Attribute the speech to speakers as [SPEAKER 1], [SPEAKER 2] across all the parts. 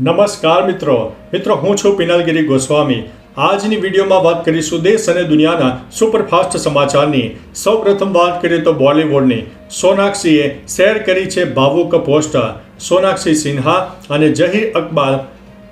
[SPEAKER 1] નમસ્કાર મિત્રો. મિત્રો, હું છું પિનાલગીરી ગોસ્વામી. આજની વિડીયોમાં વાત કરીશું દેશ અને દુનિયાના સુપરફાસ્ટ સમાચારની. સૌપ્રથમ વાત કરીએ તો બોલિવૂડની. સોનાક્ષીએ શેર કરી છે ભાવુક પોસ્ટ સોનાક્ષી સિન્હા અને જહીર અકબાલ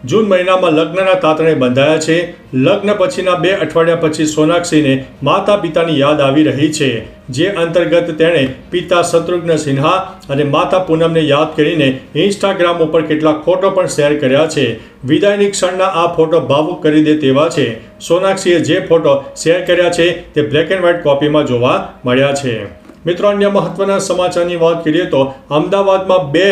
[SPEAKER 1] જૂન મહિનામાં લગ્નના તાતણે બંધાયા છે. લગ્ન પછીના બે અઠવાડિયા પછી સોનાક્ષીને માતા પિતાની યાદ આવી રહી છે, જે અંતર્ગત તેણે પિતા શત્રુઘ્ન સિન્હા અને માતા પૂનમને યાદ કરીને ઇન્સ્ટાગ્રામ ઉપર કેટલાક ફોટો પણ શેર કર્યા છે. વિદાયની ક્ષણના આ ફોટો ભાવુક કરી દે તેવા છે. સોનાક્ષીએ જે ફોટો શેર કર્યા છે તે બ્લેક એન્ડ વ્હાઇટ કોપીમાં જોવા મળ્યા છે. મિત્રો, અન્ય મહત્વના સમાચારની વાત કરીએ તો અમદાવાદમાં બે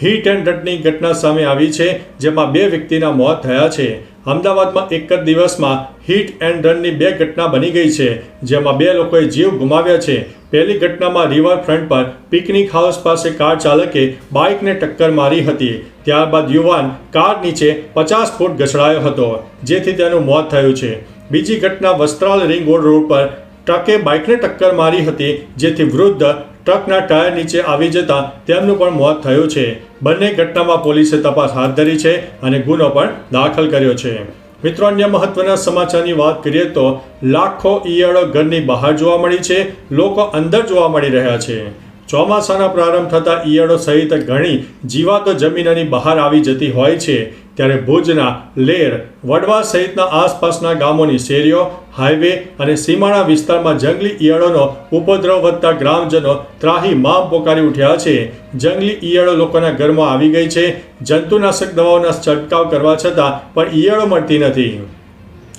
[SPEAKER 1] હિટ એન્ડ રનની ઘટના સામે આવી છે, જેમાં બે વ્યક્તિના મોત થયા છે. અમદાવાદમાં એક જ દિવસમાં હિટ એન્ડ રનની બે ઘટના બની ગઈ છે, જેમાં બે લોકોએ જીવ ગુમાવ્યા છે. પહેલી ઘટનામાં રિવરફ્રન્ટ પર પિકનિક હાઉસ પાસે કાર ચાલકે બાઇકને ટક્કર મારી હતી. ત્યારબાદ યુવાન કાર નીચે પચાસ ફૂટ ઘસડાયો હતો, જેથી તેનું મોત થયું છે. બીજી ઘટના વસ્ત્રાલ રિંગ રોડ પર ટ્રકે બાઇકને ટક્કર મારી હતી, જેથી વૃદ્ધ ટ્રકના ટાયર નીચે આવી જતા તેમનું પણ મોત થયું છે. બંને ઘટનામાં પોલીસે તપાસ હાથ ધરી છે અને ગુનો પણ દાખલ કર્યો છે. મિત્રો, અન્ય મહત્વના સમાચારની વાત કરીએ તો લાખો ઈયળો ઘરની બહાર જોવા મળી છે. લોકો અંદર જોવા મળી રહ્યા છે. ચોમાસાના પ્રારંભ થતાં ઈયળો સહિત ઘણી જીવાતો જમીનની બહાર આવી જતી હોય છે. ત્યારે ભુજના લેર, વડવા સહિતના આસપાસના ગામોની શેરીઓ, હાઈવે અને સીમાણા વિસ્તારમાં જંગલી ઈયળોનો ઉપદ્રવ વધતા ગ્રામજનો ત્રાહી માપ પોકારી ઉઠ્યા છે. જંગલી ઈયળો લોકોના ઘરમાં આવી ગઈ છે. જંતુનાશક દવાઓના છંટકાવ કરવા છતાં પણ ઈયળો મળતી નથી.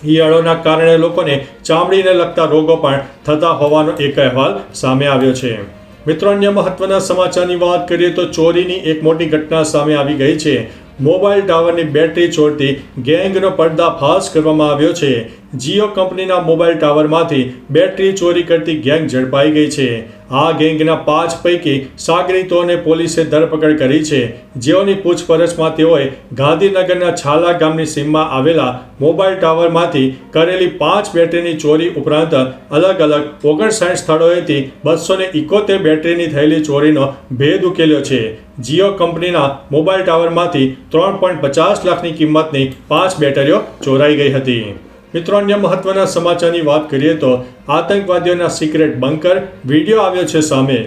[SPEAKER 1] ઈયળોના કારણે લોકોને ચામડીને લગતા રોગો પણ થતા હોવાનો એક અહેવાલ સામે આવ્યો છે. મિત્રો, અન્ય મહત્વના સમાચારની વાત કરીએ તો ચોરીની એક મોટી ઘટના સામે આવી ગઈ છે. મોબાઈલ ટાવરની બેટરી ચોરતી ગેંગનો પર્દાફાશ કરવામાં આવ્યો છે. જીઓ કંપનીના મોબાઈલ ટાવરમાંથી બેટરી ચોરી કરતી ગેંગ ઝડપાઈ ગઈ છે. આ ગેંગના પાંચ પૈકી સાગરીતોને પોલીસે ધરપકડ કરી છે. જેઓની પૂછપરછમાં તેઓએ ગાંધીનગરના છાલા ગામની સીમમાં આવેલા મોબાઈલ ટાવરમાંથી કરેલી પાંચ બેટરીની ચોરી ઉપરાંત અલગ અલગ ઓગણસાઠ સ્થળોએથી બસો ને ઇકોતેર બેટરીની થયેલી ચોરીનો ભેદ ઉકેલ્યો છે. જીઓ કંપનીના મોબાઈલ ટાવરમાંથી ત્રણ પોઈન્ટ પચાસ લાખની કિંમતની પાંચ બેટરીઓ ચોરાઈ ગઈ હતી. મિત્રો, અન્ય મહત્વના સમાચારની વાત કરીએ તો આતંકવાદીઓના સિક્રેટ બંકર વીડિયો આવ્યો છે સામે.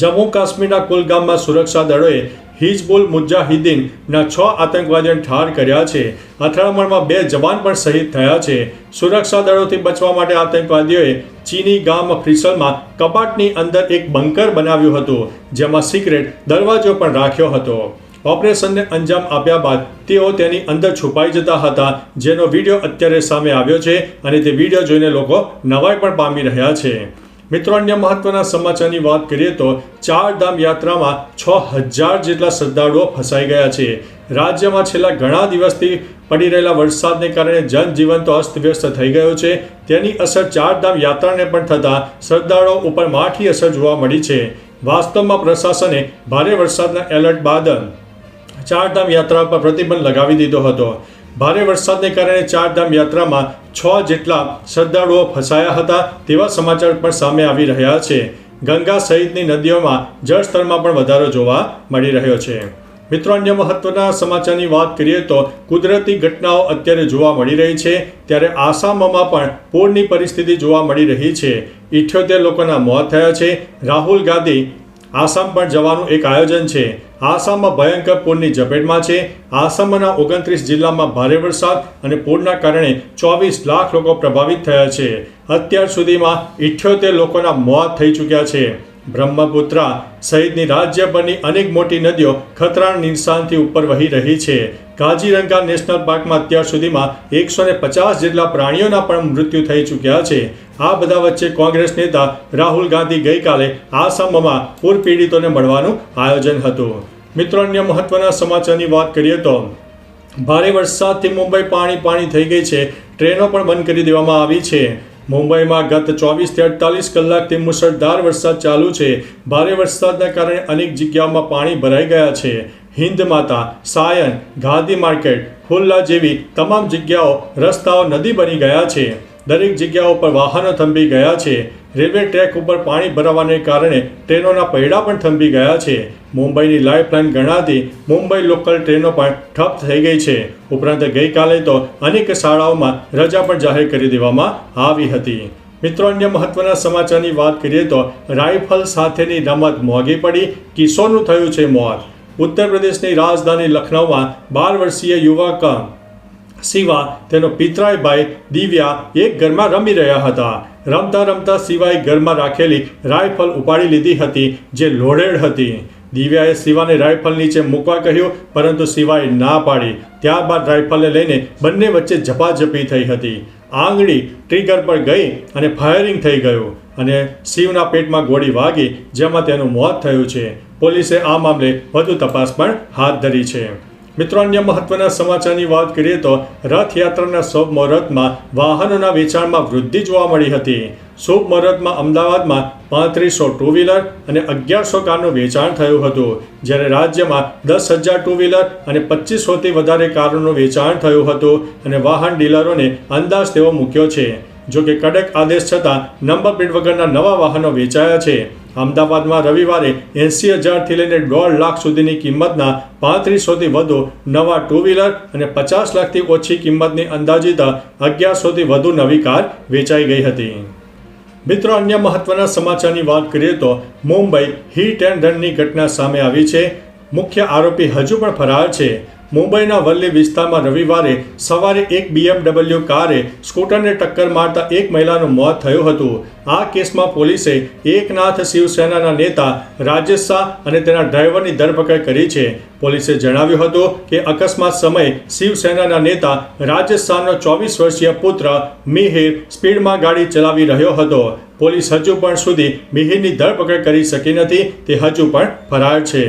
[SPEAKER 1] જમ્મુ કાશ્મીરના કુલગામમાં સુરક્ષા દળોએ હિજબુલ મુજાહિદ્દીનના છ આતંકવાદીઓને ઠાર કર્યા છે. અથડામણમાં બે જવાન પણ શહીદ થયા છે. સુરક્ષા દળોથી બચવા માટે આતંકવાદીઓએ ચીની ગામ ફ્રિસલમાં કપાટની અંદર એક બંકર બનાવ્યું હતું, જેમાં સિક્રેટ દરવાજો પણ રાખ્યો હતો. ઓપરેશનને અંજામ આપ્યા બાદ તેઓ તેની અંદર છુપાઈ જતા હતા, જેનો વીડિયો અત્યારે સામે આવ્યો છે અને તે વીડિયો જોઈને લોકો નવાઈ પણ પામી રહ્યા છે. મિત્રો, અન્ય મહત્વના સમાચારની વાત કરીએ તો ચાર ધામ યાત્રામાં છ હજાર જેટલા શ્રદ્ધાળુઓ ફસાઈ ગયા છે. રાજ્યમાં છેલ્લા ઘણા દિવસથી પડી રહેલા વરસાદને કારણે જનજીવન તો અસ્તવ્યસ્ત થઈ ગયો છે. તેની અસર ચારધામ યાત્રાને પણ થતાં શ્રદ્ધાળુઓ ઉપર માઠી અસર જોવા મળી છે. વાસ્તવમાં પ્રશાસને ભારે વરસાદના એલર્ટ બાદ ચારધામ યાત્રા પર પ્રતિબંધ લગાવી દીધો હતો. ભારે વરસાદને કારણે ચારધામ યાત્રામાં છ જેટલા શ્રદ્ધાળુઓ ફસાયા હતા તેવા સમાચાર પણ સામે આવી રહ્યા છે. ગંગા સહિતની નદીઓમાં જળસ્તરમાં પણ વધારો જોવા મળી રહ્યો છે. મિત્રો, અન્ય મહત્વના સમાચારની વાત કરીએ તો કુદરતી ઘટનાઓ અત્યારે જોવા મળી રહી છે. ત્યારે આસામમાં પણ પૂરની પરિસ્થિતિ જોવા મળી રહી છે. ઇઠ્યોતેર લોકોના મોત થયા છે. રાહુલ ગાંધી આસામ પણ જવાનું એક આયોજન છે. આસામમાં ભયંકર પૂરની ઝપેટમાં છે. આસામના ઓગણત્રીસ જિલ્લામાં ભારે વરસાદ અને પૂરના કારણે ચોવીસ લાખ લોકો પ્રભાવિત થયા છે. અત્યાર સુધીમાં ઇઠ્યોતેર લોકોના મોત થઈ ચૂક્યા છે. બ્રહ્મપુત્રા સહિતની રાજ્યભરની અનેક મોટી નદીઓ ખતરાના નિશાનથી ઉપર વહી રહી છે. કાજીરંગા નેશનલ પાર્કમાં અત્યાર સુધીમાં એકસો ને પચાસ જેટલા પ્રાણીઓના પણ મૃત્યુ થઈ ચૂક્યા છે. આ બધા વચ્ચે કોંગ્રેસ નેતા રાહુલ ગાંધી ગઈકાલે આસામમાં પૂર પીડિતોને મળવાનું આયોજન હતું. મિત્રો, અન્ય મહત્વના સમાચારની વાત કરીએ તો, ભારે વરસાદથી મુંબઈ પાણી પાણી થઈ ગઈ છે. ટ્રેનો પણ બંધ કરી દેવામાં આવી છે. મુંબઈમાં ગત ચોવીસથી અડતાલીસ કલાકથી મુસળધાર વરસાદ ચાલુ છે. ભારે વરસાદના કારણે અનેક જગ્યાઓમાં પાણી ભરાઈ ગયા છે. હિન્દ માતા, સાયન, ગાંધી માર્કેટ, ખુલ્લા જેવી તમામ જગ્યાઓ, રસ્તાઓ નદી બની ગયા છે. દરેક જગ્યાઓ પર વાહનો થંભી ગયા છે. રેલવે ટ્રેક ઉપર પાણી ભરાવાને કારણે ટ્રેનોના પૈડા પણ થંભી ગયા છે. મુંબઈની લાઇફલાઇન ગણાતી મુંબઈ લોકલ ટ્રેનો પણ ઠપ થઈ ગઈ છે. ઉપરાંત ગઈકાલે તો અનેક શાળાઓમાં રજા પણ જાહેર કરી દેવામાં આવી હતી. મિત્રો, અન્ય મહત્વના સમાચારની વાત કરીએ તો રાઇફલ સાથેની રમત મોંઘી પડી કિશોરનું થયું છે મોત. ઉત્તર પ્રદેશની રાજધાની લખનૌમાં બાર વર્ષીય યુવક શિવા તેનો પિતરાય ભાઈ દિવ્યા એક ઘરમાં રમી રહ્યા હતા. રમતા રમતા શિવાએ ઘરમાં રાખેલી રાઇફલ ઉપાડી લીધી હતી, જે લોડેડ હતી. દિવ્યાએ શિવાને રાઇફલ નીચે મૂકવા કહ્યું, પરંતુ શિવાએ ના પાડી. ત્યારબાદ રાઇફલને લઈને બંને વચ્ચે ઝપાઝપી થઈ હતી. આંગળી ટ્રિગર પર ગઈ અને ફાયરિંગ થઈ ગયું અને શિવના પેટમાં ગોળી વાગી, જેમાં તેનું મોત થયું છે. પોલીસે આ મામલે વધુ તપાસ પણ હાથ ધરી છે. મિત્રો, અન્ય મહત્વના સમાચારની વાત કરીએ તો રથયાત્રાના શુભ મુહૂર્તમાં વાહનોના વેચાણમાં વૃદ્ધિ જોવા મળી હતી. શુભ મુહૂર્તમાં અમદાવાદમાં પાંત્રીસો ટુ વ્હીલર અને અગિયારસો કારનું વેચાણ થયું હતું, જ્યારે રાજ્યમાં દસ હજાર ટુ વ્હીલર અને પચીસોથી વધારે કારોનું વેચાણ થયું હતું અને વાહન ડીલરોને અંદાજ તેવો મૂક્યો છે. જો કે કડક આદેશ છતાં નંબર પ્લેટ વગરના નવા વાહનો વેચાયા છે. અમદાવાદમાં રવિવારે એંસી હજારથી લઈને દોઢ લાખ સુધીની કિંમતના પાંત્રીસોથી વધુ નવા ટુ વ્હીલર અને પચાસ લાખથી ઓછી કિંમતની અંદાજિત અગિયારસોથી વધુ નવી કાર વેચાઈ ગઈ હતી. મિત્રો, અન્ય મહત્વના સમાચારની વાત કરીએ તો મુંબઈ હીટ એન્ડ રનની ઘટના સામે આવી છે. મુખ્ય આરોપી હજુ પણ ફરાર છે. મુંબઈના વલ્લી વિસ્તારમાં રવિવારે સવારે એક બીએમડબલ્યુ કારે સ્કૂટરને ટક્કર મારતા એક મહિલાનું મોત થયું હતું. આ કેસમાં પોલીસે એકનાથ શિવસેનાના નેતા રાજેશ શાહ અને તેના ડ્રાઈવરની ધરપકડ કરી છે. પોલીસે જણાવ્યું હતું કે અકસ્માત સમયે શિવસેનાના નેતા રાજેશ શાહનો ચોવીસ વર્ષીય પુત્ર મિહિર સ્પીડમાં ગાડી ચલાવી રહ્યો હતો. પોલીસ હજુ પણ સુધી મિહિરની ધરપકડ કરી શકી નથી, તે હજુ પણ ફરાર છે.